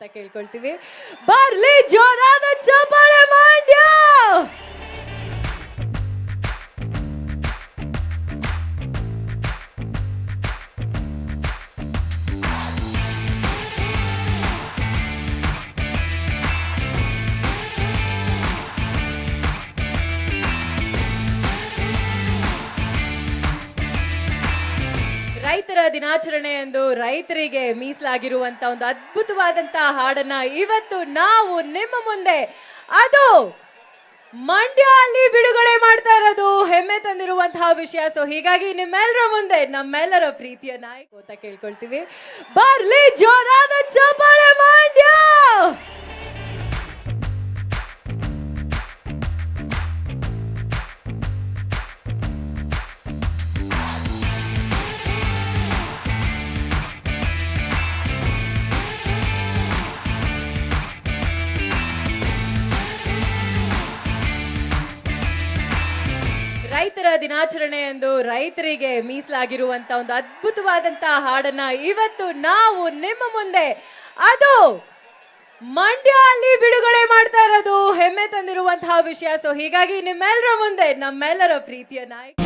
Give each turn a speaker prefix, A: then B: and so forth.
A: ಅಂತ ಕೇಳ್ಕೊಳ್ತೀವಿ. ಬರ್ಲಿ ಜೋರಾದ ರೈತರ ದಿನಾಚರಣೆ ಎಂದು ರೈತರಿಗೆ ಮೀಸಲಾಗಿರುವಂತ ಒಂದು ಅದ್ಭುತವಾದಂತಹ ಹಾಡನ್ನ ಇವತ್ತು ನಾವು ನಿಮ್ಮ ಮುಂದೆ, ಅದು ಮಂಡ್ಯ ಅಲ್ಲಿ ಬಿಡುಗಡೆ ಮಾಡ್ತಾ ಇರೋದು ಹೆಮ್ಮೆ ತಂದಿರುವಂತಹ ವಿಷಯ. ಸೊ ಹೀಗಾಗಿ ನಿಮ್ಮೆಲ್ಲರ ಮುಂದೆ ನಮ್ಮೆಲ್ಲರ ಪ್ರೀತಿಯ ನಾಯಕ ಅಂತ ಕೇಳ್ಕೊಳ್ತೀವಿ. ಬರ್ಲಿ ಜೋರಾದ ಚಪ್ಪಾಳೆ ಮಂಡ್ಯ! ರೈತರ ದಿನಾಚರಣೆ ಎಂದು ರೈತರಿಗೆ ಮೀಸಲಾಗಿರುವಂತ ಒಂದು ಅದ್ಭುತವಾದಂತಹ ಹಾಡನ್ನ ಇವತ್ತು ನಾವು ನಿಮ್ಮ ಮುಂದೆ, ಅದು ಮಂಡ್ಯ ಅಲ್ಲಿ ಬಿಡುಗಡೆ ಮಾಡ್ತಾ ಇರೋದು ಹೆಮ್ಮೆ ತಂದಿರುವಂತಹ ವಿಷಯ. ಸೊ ಹೀಗಾಗಿ ನಿಮ್ಮೆಲ್ಲರ ಮುಂದೆ ನಮ್ಮೆಲ್ಲರ ಪ್ರೀತಿಯ ನಾಯಕ.